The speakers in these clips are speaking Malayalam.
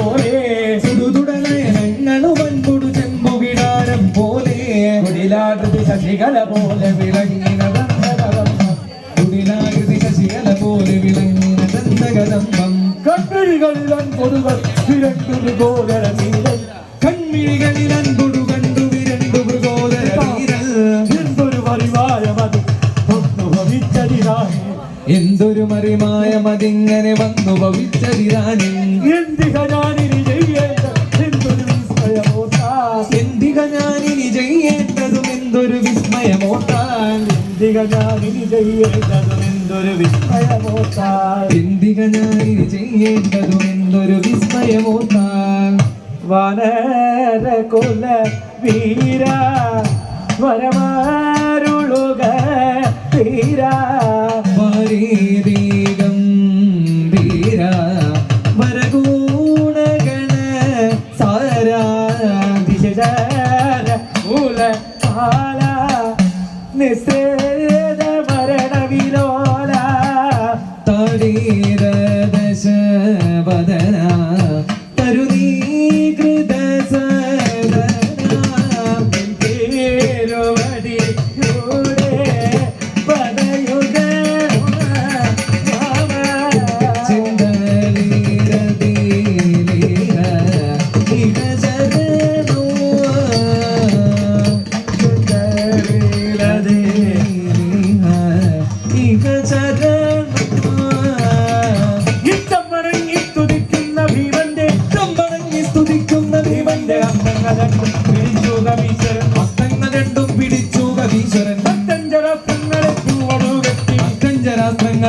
പോലെ ചുടുതുടലയനങ്ങളു വൻപൊടു ചെമ്പുകിടാരം പോലെ കുടിലാകൃതി ശശികല പോലെ വിളങ്ങിന കുടിലാകൃതി ശശികല പോലെ വിളങ്ങിന ദന്തകദമ്പം കട്ടികളിൽ അൻപൊടുകൾ എന്തൊരു മറിമായ മതിങ്ങനെ വന്നു ഭവിച്ചതിരാനിൻ എന്തിക ഞാനിനി ചെയ്യേണ്ട എന്തൊരു വിസ്മയമോത്താ എന്തിക ഞാനിനി ചെയ്യേണ്ടതും എന്തൊരു വിസ്മയമോട്ടാൻ എന്തിക ഞാനിനി ചെയ്യേണ്ടതും എന്തൊരു വിസ്മയമോത്താ എന്തിക ഞാനിനി ചെയ്യേണ്ടതും എന്തൊരു വിസ്മയമോട്ടാൻ വനര കൊല വീര വരമാരുളുക തീര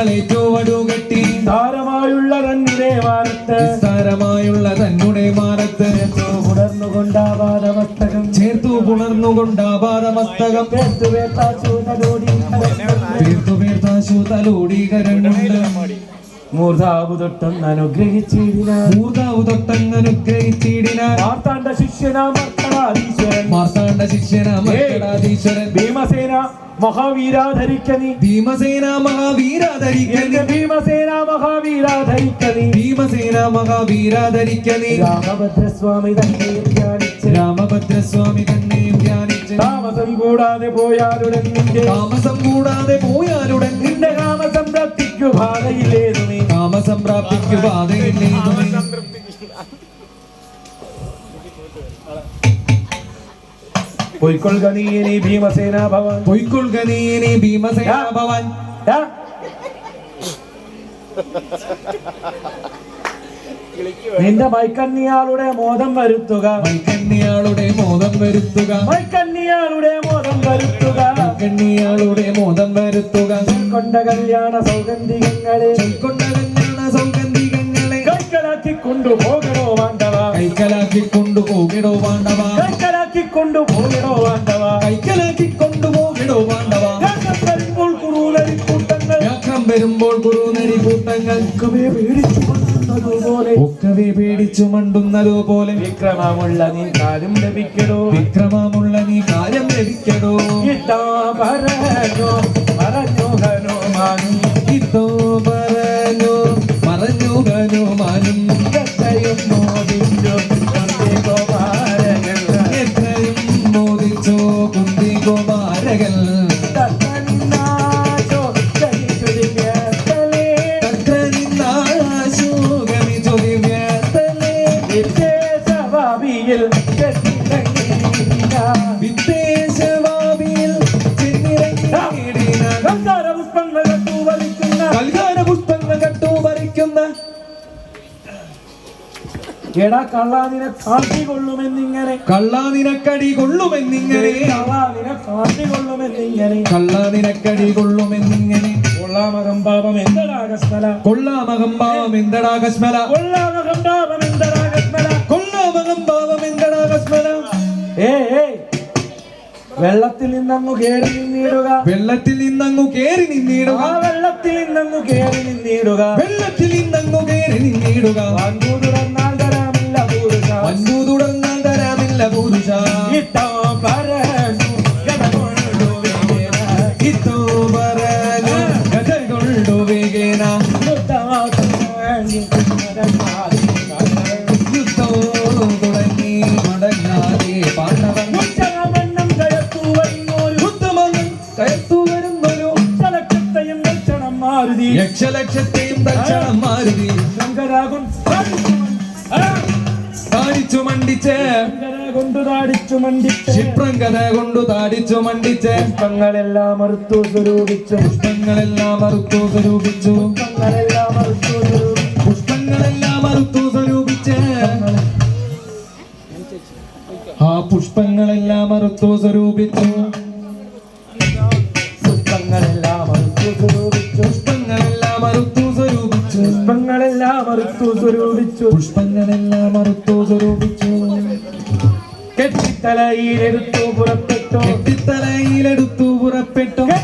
ചുവടുകെട്ടി താരമായുള്ള തന്നിലെ മാറത്ത് നിസ്സാരമായുള്ള തന്നെ മാറത്ത് ഉണർന്നുകൊണ്ടാവാദമസ്തകം ചേർത്തു പുണർന്നുകൊണ്ടാപാദമസ്തകം. പേർത്തു വേത്താച്ചൂതലോടി തീർത്തു പേർത്താശു തലോടീകരം കൊണ്ട് മൂർധാവു തൊട്ടൊന്ന് അനുഗ്രഹിച്ചിരുന്ന മൂർധാവു തൊട്ടങ്ങനുഗ്രഹിച്ചിടിനാൽ മാർത്താണ്ഡ ശിഷ്യനാമർത്തണാധീശ്വരൻ മാർത്താണ്ഡ ശിഷ്യനാമീശ്വരൻ ഭീമസേന മഹാവീരാധരിക്ക നീ ഭീമസേന മഹാവീരാധരിക്കനി. എന്റെ ഭീമസേന മഹാവീരാധരിക്കനി. ഭീമസേന മഹാവീരാധരിക്കനി. രാമഭദ്രസ്വാമി തന്നെ ധ്യാനിച്ച്. രാമഭദ്രസ്വാമി തന്നെ ധ്യാനിച്ച്. താമസം കൂടാതെ പോയാലുടൻ താമസം കൂടാതെ പോയാലുടൻ നിന്റെ രാമസം ബാധയില്ലേതു നീ ഭീമസേന ഭവൻ. ഭീമസേന ഭവൻ. നിന്റെ മൈക്കന്നിയാളുടെ മോദം വരുത്തുക. മൈക്കന്നിയാളുടെ മോദം വരുത്തുക. മൈക്കന്നിയാളുടെ മോദം വരുത്തുക. കണ്ണിയാളുടെ മോദം വരുത്തുക. കൊണ്ട കല്യാണ സൗഗന്ധികങ്ങളെ. കൊണ്ട കൈക്കലാക്കി കൊണ്ടുപോകണോ വാണ്ടവ? കൈക്കലാക്കി കൊണ്ടുപോകിടോ പാണ്ഡവ കൈക്കലാക്കി കൊണ്ടുപോകണോ വാണ്ടവ? കൈക്കലാക്കി കൊണ്ടുപോകിടോ പാണ്ഡവ രാജ്യം വരുമ്പോൾ കുറുനരി കൂട്ടങ്ങൾ വരുമ്പോൾ കുറുനരി കൂട്ടങ്ങൾ ഒക്കവേ പേടിച്ചു ഒക്കവേ പേടിച്ചു മണ്ടുന്നതുപോലെ വിക്രമമുള്ള നീ കാലും ലഭിക്കണോ? വിക്രമമുള്ള പുഷ്പങ്ങൾ കൽഹാര പുഷ്പങ്ങൾ കട്ടുപറിക്കുന്ന എടാ കള്ളാതിനെ കാട്ടിക്കൊള്ളുമെന്നിങ്ങനെ കള്ള നിനക്കടി കൊള്ളുമെന്നിങ്ങനെ. കള്ളാതിനെ കാട്ടിക്കൊള്ളുമെന്നിങ്ങനെ കൊള്ളുമെന്നിങ്ങനെ. നിനക്കടി കൊള്ളുമെന്നിങ്ങനെ. കൊള്ളാമകം പാപം എന്തടാകസ്മല. കൊള്ളാമകം പാപം എന്തടാകസ്മല. കൊള്ളാമകം പാപം എന്തടാകസ്മല. കൊള്ളാമകം പാപം എന്തടാകസ്മല. ഏ വെള്ളത്തിൽ നിന്നങ്ങു കേറി നിന്നിടുക വെള്ളത്തിൽ നിന്നങ്ങു കേറി നിന്നിടുക. വെള്ളത്തിൽ നിന്നങ്ങു കേറി നിന്നിടുക. വെള്ളത്തിൽ നിന്നങ്ങു കേറി നിന്നിടുക. തച്ചണം മറുത്തു സ്വരൂപിച്ചു. പുഷ്പങ്ങളെല്ലാം മറുത്തു സ്വരൂപിച്ചു. പുഷ്പങ്ങളെല്ലാം മറുത്തു സ്വരൂപിച്ച്. ആ പുഷ്പങ്ങളെല്ലാം മറുത്തു സ്വരൂപിച്ചു. പുഷ്പങ്ങളെല്ലാം കെട്ടിത്തലയിലെടുത്തു പുറപ്പെട്ടു. കെട്ടിത്തലയിലെടുത്തു പുറപ്പെട്ടു.